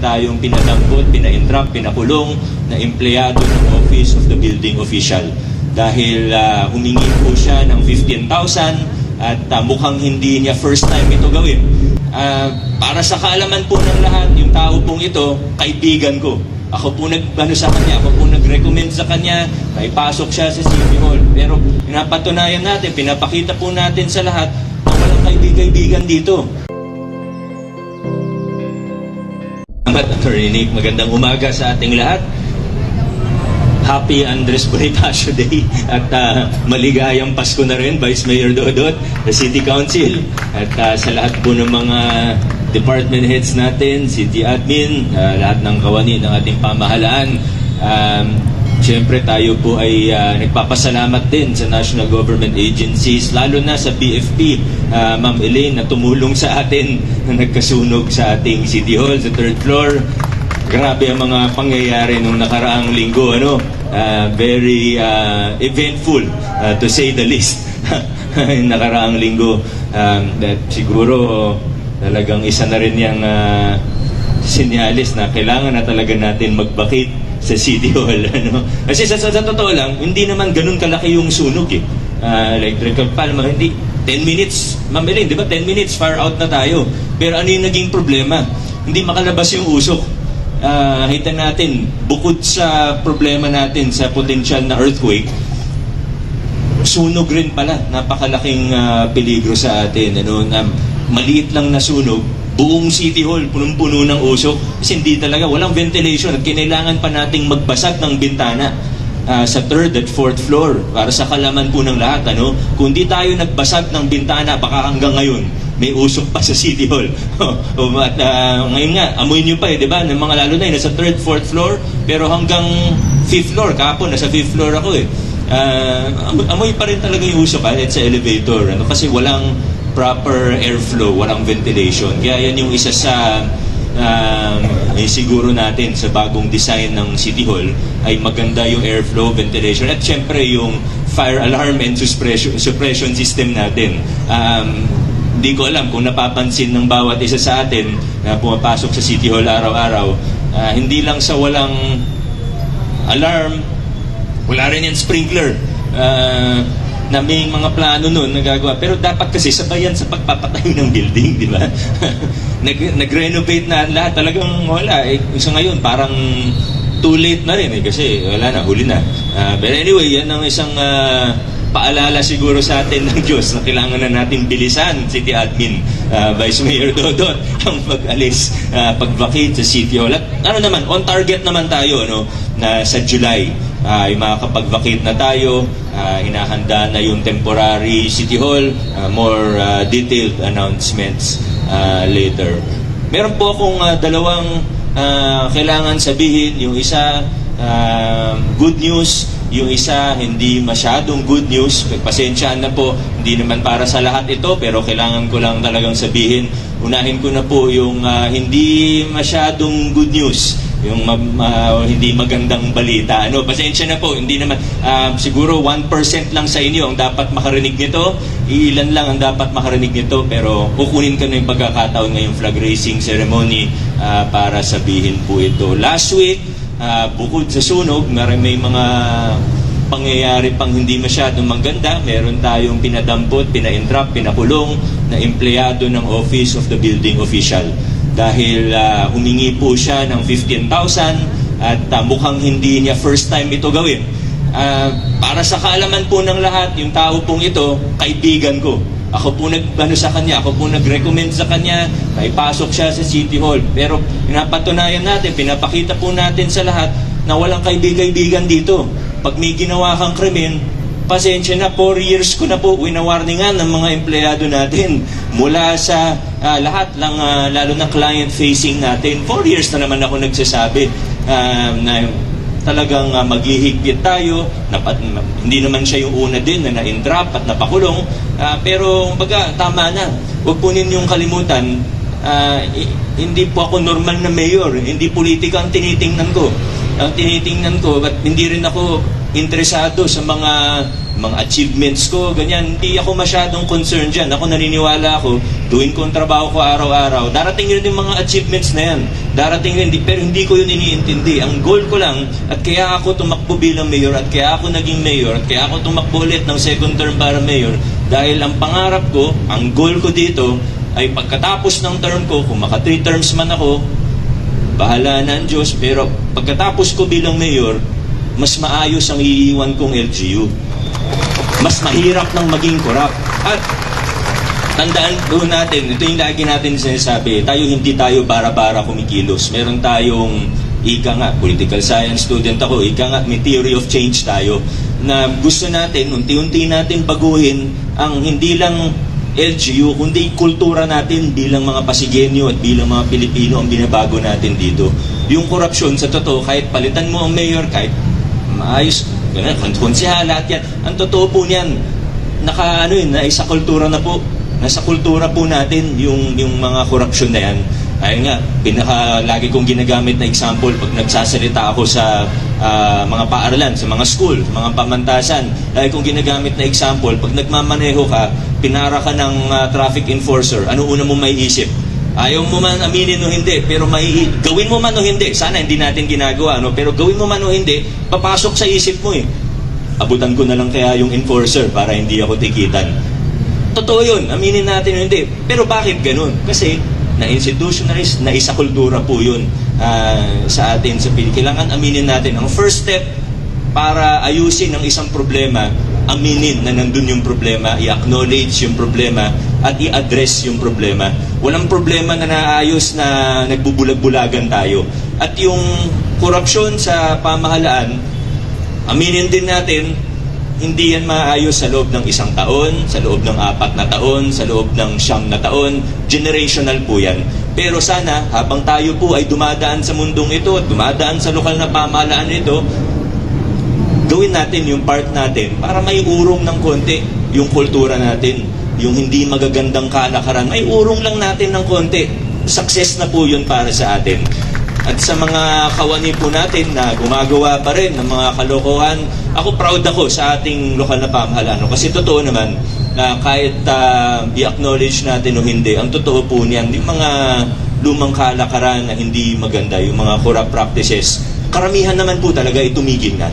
tayong pinadampot, pina-entrap, pinakulong na empleyado ng Office of the Building Official. Dahil ah, humingi po siya ng 15,000 at ah, mukhang hindi niya first time ito gawin. Ah, para sa kaalaman po ng lahat, yung tao pong ito, kaibigan ko. Ako po nag ano sa kanya, ako po nag-recommend sa kanya na ipasok siya sa City Hall. Pero pinapatunayan natin, pinapakita po natin sa lahat na walang kaibigan dito. Salamat, Attorney Nick. Magandang umaga sa ating lahat. Happy Andres Bonifacio Day at ah, maligayang Pasko na rin, Vice Mayor Dodot, the City Council, at ah, sa lahat po ng mga department heads natin, city admin, ah, lahat ng kawani ng ating pamahalaan. Um, Siyempre tayo po ay ah, nagpapasalamat din sa national government agencies, lalo na sa BFP, ah, Ma'am Elaine, na tumulong sa atin na nagkasunog sa ating City Hall sa third floor. Grabe ang mga pangyayari nung nakaraang linggo, ano? Ah, very ah, eventful, ah, to say the least. Nakaraang linggo. Um, that siguro talagang isa na rin yung ah, sinyalis na kailangan na talaga natin magbakit sa City Hall. Ano? Kasi sa, sa, sa totoo lang, hindi naman ganun kalaki yung sunog eh. Ah, electrical pan, mga hindi. 10 minutes, Ma'am Elaine, di ba? 10 minutes, far out na tayo. Pero ano yung naging problema? Hindi makalabas yung usok. Ah, kita natin, bukod sa problema natin sa potential na earthquake, sunog rin pala, napakalaking ah, peligro sa atin. Ano, na maliit lang na sunog, buong City Hall, punong-puno ng usok. Kasi hindi talaga, walang ventilation at kinailangan pa nating magbasag ng bintana ah, sa third at fourth floor para sa kalaman po ng lahat. Ano? Kung di tayo nagbasag ng bintana, baka hanggang ngayon, may usok pa sa City Hall. O, at ah, ngayon nga, amoy nyo pa eh, di ba? Ng mga lalo na yun, nasa third, fourth floor, pero hanggang fifth floor, kahapon, nasa fifth floor ako eh. Amoy, amoy pa rin talaga yung usok kahit sa elevator. Ano? Kasi walang proper airflow, walang ventilation. Kaya yan yung isa sa um, eh, siguro natin sa bagong design ng City Hall ay maganda yung airflow, ventilation at syempre yung fire alarm and suppression, suppression system natin. Um, hindi ko alam kung napapansin ng bawat isa sa atin na pumapasok sa City Hall araw-araw, ah, hindi lang sa walang alarm, wala rin yan sprinkler. Ah, na may mga plano nun na gagawa. Pero dapat kasi sabayan sa pagpapatayo ng building, di ba? Nag, nag-renovate na lahat. Talagang wala. Eh, isa ngayon, parang too late na rin eh. Kasi wala na, huli na. Ah, but anyway, yan ang isang ah, paalala siguro sa atin ng Diyos na kailangan na natin bilisan City Admin ah, Vice Mayor Dodot ang pag-alis, ah, pag-vacate sa City Hall. At ano naman, on target naman tayo no, na sa July ay makakapag-vacate na tayo. Ah, hinahanda na yung temporary City Hall. Ah, more ah, detailed announcements ah, later. Meron po akong ah, dalawang ah, kailangan sabihin. Yung isa, ah, good news. Yung isa, hindi masyadong good news. Pasensyaan na po, hindi naman para sa lahat ito, pero kailangan ko lang talagang sabihin. Unahin ko na po yung ah, hindi masyadong good news yung ma- ma- hindi magandang balita. Ano, pasensya na po, hindi naman ah, siguro 1% lang sa inyo ang dapat makarinig nito. Ilan lang ang dapat makarinig nito pero kukunin ko na yung pagkakataon ngayong flag raising ceremony ah, para sabihin po ito. Last week, ah, bukod sa sunog, may, may mga pangyayari pang hindi masyadong maganda. Meron tayong pinadampot, pina-entrap, pinakulong na empleyado ng Office of the Building Official dahil ah, humingi po siya ng 15,000 at ah, mukhang hindi niya first time ito gawin. Ah, para sa kaalaman po ng lahat, yung tao pong ito, kaibigan ko. Ako po nag ano sa kanya, ako po nag-recommend sa kanya na ipasok siya sa City Hall. Pero pinapatunayan natin, pinapakita po natin sa lahat na walang kaibigan-kaibigan dito. Pag may ginawa kang krimen, pasensya na, 4 years ko na po winawarningan ng mga empleyado natin mula sa ah, lahat lang, ah, lalo na client-facing natin. 4 years na naman ako nagsasabi ah, na talagang uh, maghihigpit tayo. Napat, hindi naman siya yung una din na na-entrap at napakulong. Ah, pero, baga, tama na. Huwag po ninyong kalimutan, i- hindi po ako normal na mayor. Hindi politika ang tinitingnan ko. Ang tinitingnan ko, at hindi rin ako interesado sa mga mga achievements ko, ganyan. Hindi ako masyadong concerned dyan. Ako naniniwala ako, tuwing ko ang trabaho ko araw-araw, darating rin yung mga achievements na yan. Darating rin, pero hindi ko yun iniintindi. Ang goal ko lang, at kaya ako tumakbo bilang mayor, at kaya ako naging mayor, at kaya ako tumakbo ulit ng second term para mayor, dahil ang pangarap ko, ang goal ko dito, ay pagkatapos ng term ko, kung maka three terms man ako, bahala na ang Diyos, pero pagkatapos ko bilang mayor, mas maayos ang iiwan kong LGU. Mas mahirap nang maging korap. At tandaan po natin, ito yung lagi natin sinasabi, tayo hindi tayo bara-bara kumikilos. Meron tayong ika nga, political science student ako, ika nga, may theory of change tayo na gusto natin, unti-unti natin baguhin ang hindi lang LGU, kundi kultura natin bilang mga Pasigenyo at bilang mga Pilipino ang binabago natin dito. Yung korupsyon, sa totoo, kahit palitan mo ang mayor, kahit maayos, ganun, konsihala, lahat yan. Ang totoo po niyan, naka, ano yun, naisa kultura na po. Nasa kultura po natin yung, yung mga korupsyon na yan. Ayun nga, pinaka lagi kong ginagamit na example pag nagsasalita ako sa ah, mga paaralan, sa mga school, mga pamantasan. Lagi kong ginagamit na example, pag nagmamaneho ka, pinara ka ng ah, traffic enforcer, ano una mo may isip? Ayaw mo man aminin o hindi, pero may, gawin mo man o hindi. Sana hindi natin ginagawa, no? pero gawin mo man o hindi, papasok sa isip mo eh. Abutan ko na lang kaya yung enforcer para hindi ako tikitan. Totoo yun, aminin natin o hindi. Pero bakit ganun? Kasi na-institutionalize, na isa kultura po yun ah, sa atin sa Pilipinas. Kailangan aminin natin. Ang first step para ayusin ang isang problema, aminin na nandun yung problema, i-acknowledge yung problema, at i-address yung problema. Walang problema na naayos na nagbubulag-bulagan tayo. At yung korupsyon sa pamahalaan, aminin din natin, hindi yan maayos sa loob ng isang taon, sa loob ng apat na taon, sa loob ng siyam na taon. Generational po yan. Pero sana, habang tayo po ay dumadaan sa mundong ito at dumadaan sa lokal na pamahalaan ito, gawin natin yung part natin para may urong ng konti yung kultura natin. Yung hindi magagandang kalakaran, may urong lang natin ng konti. Success na po yun para sa atin. At sa mga kawani po natin na gumagawa pa rin ng mga kalokohan, ako proud ako sa ating lokal na pamahalaan. Kasi totoo naman, na kahit ah, i-acknowledge natin o hindi, ang totoo po niyan, yung mga lumang kalakaran na hindi maganda, yung mga corrupt practices, karamihan naman po talaga ay tumigil na.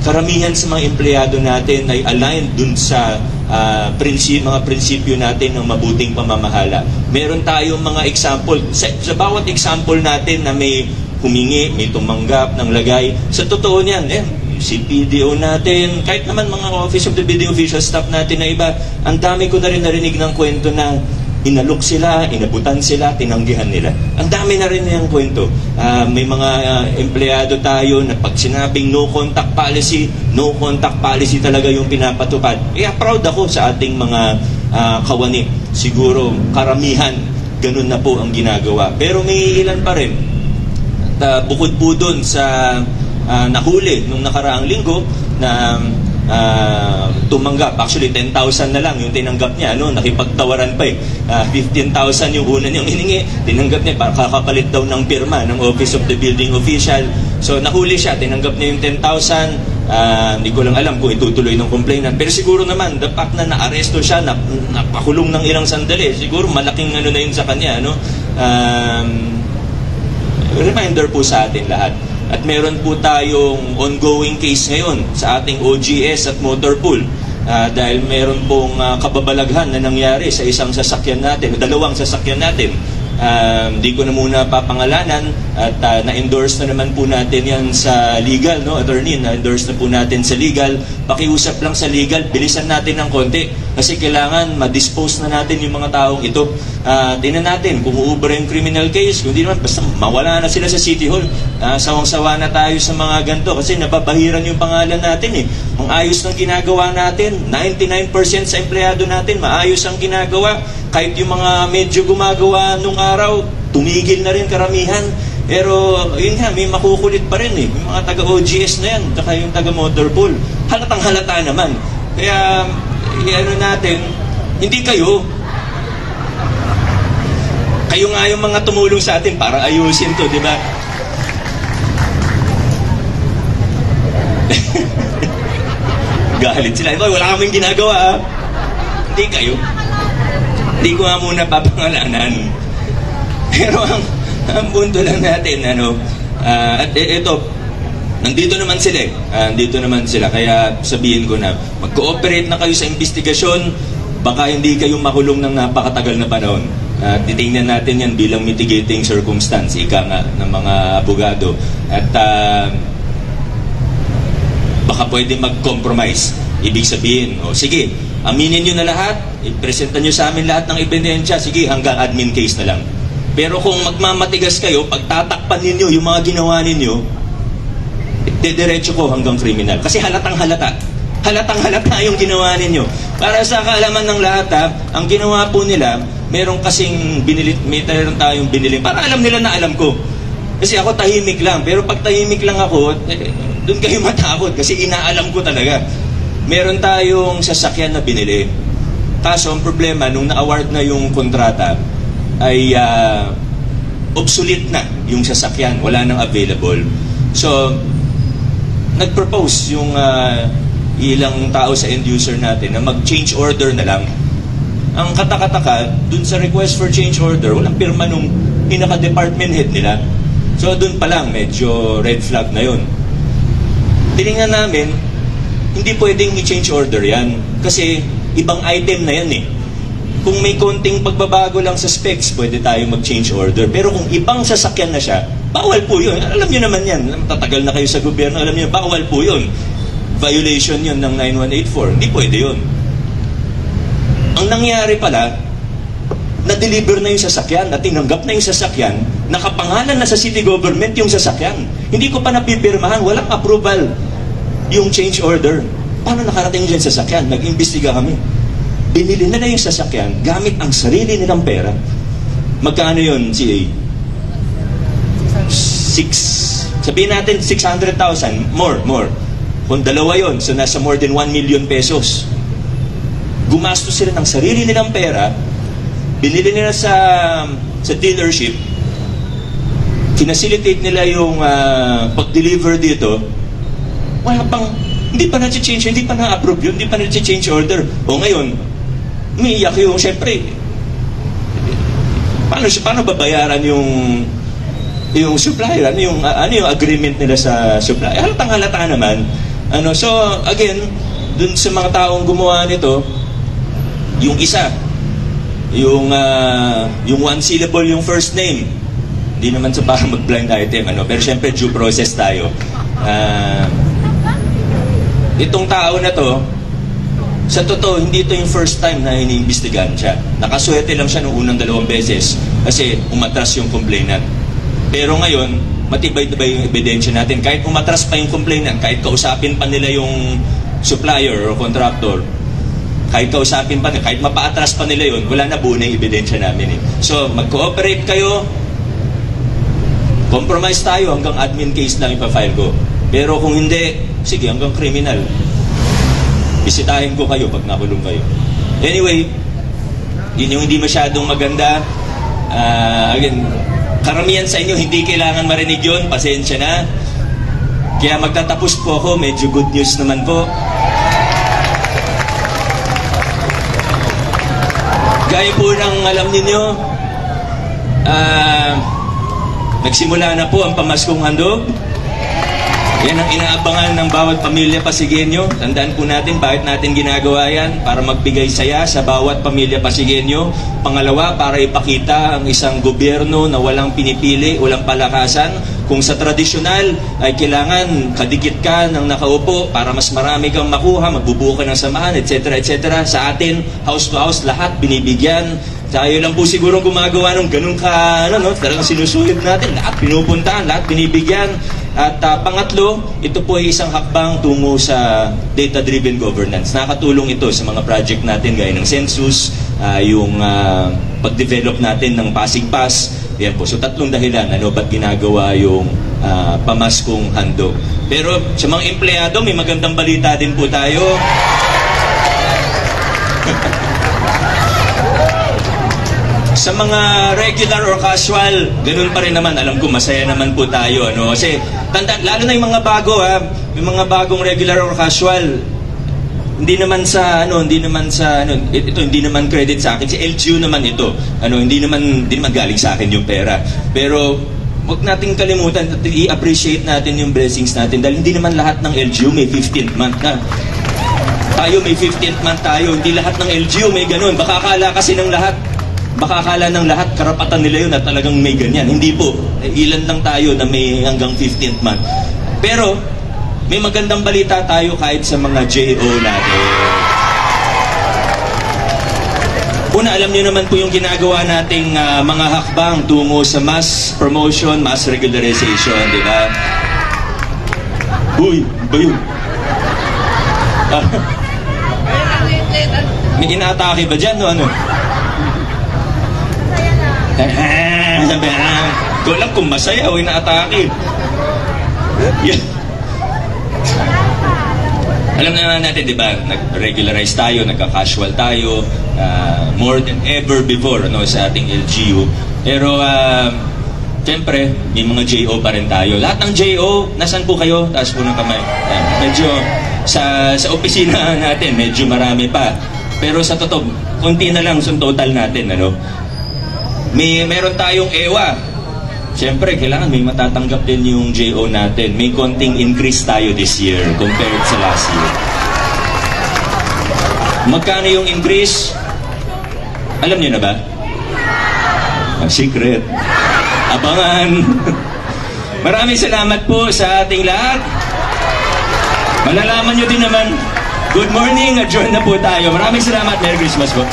Karamihan sa mga empleyado natin ay aligned dun sa ah, prinsip, mga prinsipyo natin ng mabuting pamamahala. Meron tayong mga example. Sa, sa bawat example natin na may humingi, may tumanggap ng lagay, sa totoo niyan, eh, si PDO natin, kahit naman mga Office of the Building Official staff natin na iba, ang dami ko na rin narinig ng kwento na inalok sila, inabutan sila, tinanggihan nila. Ang dami na rin yung kwento. Ah, may mga ah, empleyado tayo na pag sinabing no contact policy, no contact policy talaga yung pinapatupad. Kaya proud ako sa ating mga ah, kawani. Siguro karamihan, ganun na po ang ginagawa. Pero may ilan pa rin at uh, bukod po doon sa uh, nahuli nung nakaraang linggo na uh, tumanggap, actually 10,000 na lang yung tinanggap niya, no? nakipagtawaran pa eh. Uh, 15,000 yung una niyang hiningi, tinanggap niya para kakapalit daw ng pirma ng Office of the Building Official. So nahuli siya, tinanggap niya yung 10,000, Ah, hindi ko lang alam kung itutuloy ng complainant. Pero siguro naman, the fact na naaresto siya, na, napakulong ng ilang sandali, siguro malaking ano na yun sa kanya. No? Um, reminder po sa atin lahat. At meron po tayong ongoing case ngayon sa ating OGS at motor pool. Ah, dahil meron pong ah, kababalaghan na nangyari sa isang sasakyan natin, dalawang sasakyan natin. Um, di ko na muna papangalanan at ah, na-endorse na naman po natin yan sa legal, no? Attorney, na-endorse na po natin sa legal. Pakiusap lang sa legal, bilisan natin ng konti kasi kailangan ma-dispose na natin yung mga taong ito. Uh, tingnan natin kung uubra yung criminal case, kung di naman, basta mawala na sila sa City Hall. Ah, sawang-sawa na tayo sa mga ganito kasi nababahiran yung pangalan natin eh. Ang ayos ng ginagawa natin, 99% sa empleyado natin, maayos ang ginagawa. Kahit yung mga medyo gumagawa nung araw, tumigil na rin karamihan. Pero yun nga, may makukulit pa rin eh. Yung mga taga-OGS na yan, saka yung taga-Motorpool. Halatang halata naman. Kaya, ano natin, hindi kayo, kayo nga yung mga tumulong sa atin para ayusin to, di ba? Galit sila. Ito, wala kaming ginagawa. ah." Hindi kayo. Hindi ko nga muna papangalanan. Pero ang, ang punto lang natin, ano, ah, at ito, nandito naman sila eh. Ah, nandito naman sila. Kaya sabihin ko na, mag-cooperate na kayo sa investigasyon, baka hindi kayo makulong ng napakatagal na panahon. At titingnan natin yan bilang mitigating circumstance, ika nga ng mga abogado. At ah, baka pwede mag-compromise. Ibig sabihin, o sige, aminin nyo na lahat, ipresenta nyo sa amin lahat ng ebidensya, sige, hanggang admin case na lang. Pero kung magmamatigas kayo, pagtatakpan ninyo yung mga ginawa ninyo, dediretso ko hanggang criminal. Kasi halatang halata. Halatang halata yung ginawa ninyo. Para sa kaalaman ng lahat ha, ang ginawa po nila, meron kasing binili, meron tayong binili. Para alam nila na alam ko. Kasi ako tahimik lang. Pero pag tahimik lang ako, eh, doon kayo matakot kasi inaalam ko talaga. Meron tayong sasakyan na binili. Kaso ang problema, nung na-award na yung kontrata, ay ah, obsolete na yung sasakyan. Wala nang available. So, nag-propose yung ah, ilang tao sa end user natin na mag-change order na lang. Ang katakataka, dun sa request for change order, walang pirma nung pinaka-department head nila. So, dun pa lang, medyo red flag na yun. Tinignan namin, hindi pwedeng i-change order yan. Kasi ibang item na yan eh. Kung may konting pagbabago lang sa specs, pwede tayo mag-change order. Pero kung ibang sasakyan na siya, bawal po yun. Alam nyo naman yan. Tatagal na kayo sa gobyerno, alam nyo, bawal po yun. Violation yun ng 9184. Hindi pwede yun. Ang nangyari pala, na-deliver na yung sasakyan, na tinanggap na yung sasakyan, nakapangalan na sa city government yung sasakyan. Hindi ko pa napipirmahan, walang approval yung change order. Paano nakarating sa sasakyan? Nag-imbestiga kami. Binili na na yung sasakyan gamit ang sarili nilang pera. Magkano yun, CA? Six, sabihin natin 600,000, more, more. Kung dalawa yon so nasa more than 1 million pesos. Gumastos sila ng sarili nilang pera, binili nila sa sa dealership, kinasilitate nila yung ah, pag-deliver dito, wala pang, hindi pa na-change, hindi pa na-approve yun, hindi pa na-change order. O ngayon, umiiyak yung, syempre, paano, paano babayaran yung yung supplier, ano yung, ano yung agreement nila sa supplier? Halatang halata naman. Ano, so, again, dun sa mga taong gumawa nito, yung isa, yung ah, yung one syllable yung first name. Hindi naman sa para mag-blind item, ano, pero syempre due process tayo. Ah, itong tao na to, sa totoo, hindi ito yung first time na iniimbestigahan siya. Nakaswerte lang siya noong unang dalawang beses kasi umatras yung complainant. Pero ngayon, matibay-tibay yung ebidensya natin. Kahit umatras pa yung complainant, kahit kausapin pa nila yung supplier o contractor, kahit kausapin pa nila, kahit mapaatras pa nila yun, wala na buo na yung ebidensya namin. Eh. So, mag-cooperate kayo, compromise tayo hanggang admin case lang ipafile ko. Pero kung hindi, sige, hanggang criminal. Bisitahin ko kayo pag nakulong kayo. Anyway, yun yung hindi masyadong maganda. Ah, again, karamihan sa inyo hindi kailangan marinig yun. Pasensya na. Kaya magtatapos po ako. Medyo good news naman po. Gaya po ng alam ninyo, ah, nagsimula na po ang pamaskong handog. Yan ang inaabangan ng bawat pamilya Pasigenyo. Tandaan po natin bakit natin ginagawa yan para magbigay saya sa bawat pamilya Pasigenyo. Pangalawa, para ipakita ang isang gobyerno na walang pinipili, walang palakasan. Kung sa tradisyonal ay kailangan kadikit ka ng nakaupo para mas marami kang makuha, magbubuo ka ng samahan, etc. etc. Sa atin, house to house, lahat binibigyan. Tayo lang po siguro gumagawa ng ganun ka, ano, no? talagang sinusulit natin. Lahat pinupuntahan, lahat binibigyan. At ah, pangatlo, ito po ay isang hakbang tungo sa data-driven governance. Nakatulong ito sa mga project natin gaya ng census, ah, yung ah, pag-develop natin ng Pasig Pass. Yan po. So tatlong dahilan, ano ba't ginagawa yung ah, pamaskong handog. Pero sa mga empleyado, may magandang balita din po tayo. Sa mga regular or casual, ganun pa rin naman. Alam ko, masaya naman po tayo. Ano? Kasi, tanda, lalo na yung mga bago, ha? Yung mga bagong regular or casual, hindi naman sa ano, hindi naman sa ano, it- ito hindi naman credit sa akin. Si LGU naman ito. Ano, hindi naman hindi naman galing sa akin yung pera. Pero wag nating kalimutan at i-appreciate natin yung blessings natin dahil hindi naman lahat ng LGU may 15th month na. Tayo may 15th month tayo, hindi lahat ng LGU may ganun. Baka akala kasi ng lahat, baka akala ng lahat karapatan nila yun na talagang may ganyan. Hindi po. Eh, Ilan lang tayo na may hanggang 15th month. Pero, may magandang balita tayo kahit sa mga JO natin. Una, alam niyo naman po yung ginagawa nating ah, mga hakbang tungo sa mass promotion, mass regularization, di ba? Uy, ba yun? Ah, may inaatake ba dyan o ano? Sabi, ah, ko alam kung masaya o inaatake. Yeah. Alam na naman natin, di ba, nag-regularize tayo, nagka-casual tayo, ah, more than ever before no, sa ating LGU. Pero, uh, siyempre, may mga JO pa rin tayo. Lahat ng JO, nasan po kayo? Taas po ng kamay. Ayan, medyo, sa, sa opisina natin, medyo marami pa. Pero sa totoo, konti na lang sa total natin, ano? May, meron tayong EWA, Siyempre, kailangan may matatanggap din yung JO natin. May konting increase tayo this year compared sa last year. Magkano yung increase? Alam niyo na ba? Ah, secret. Abangan. Maraming salamat po sa ating lahat. Malalaman nyo din naman. Good morning. Adjourn na po tayo. Maraming salamat. Merry Christmas po.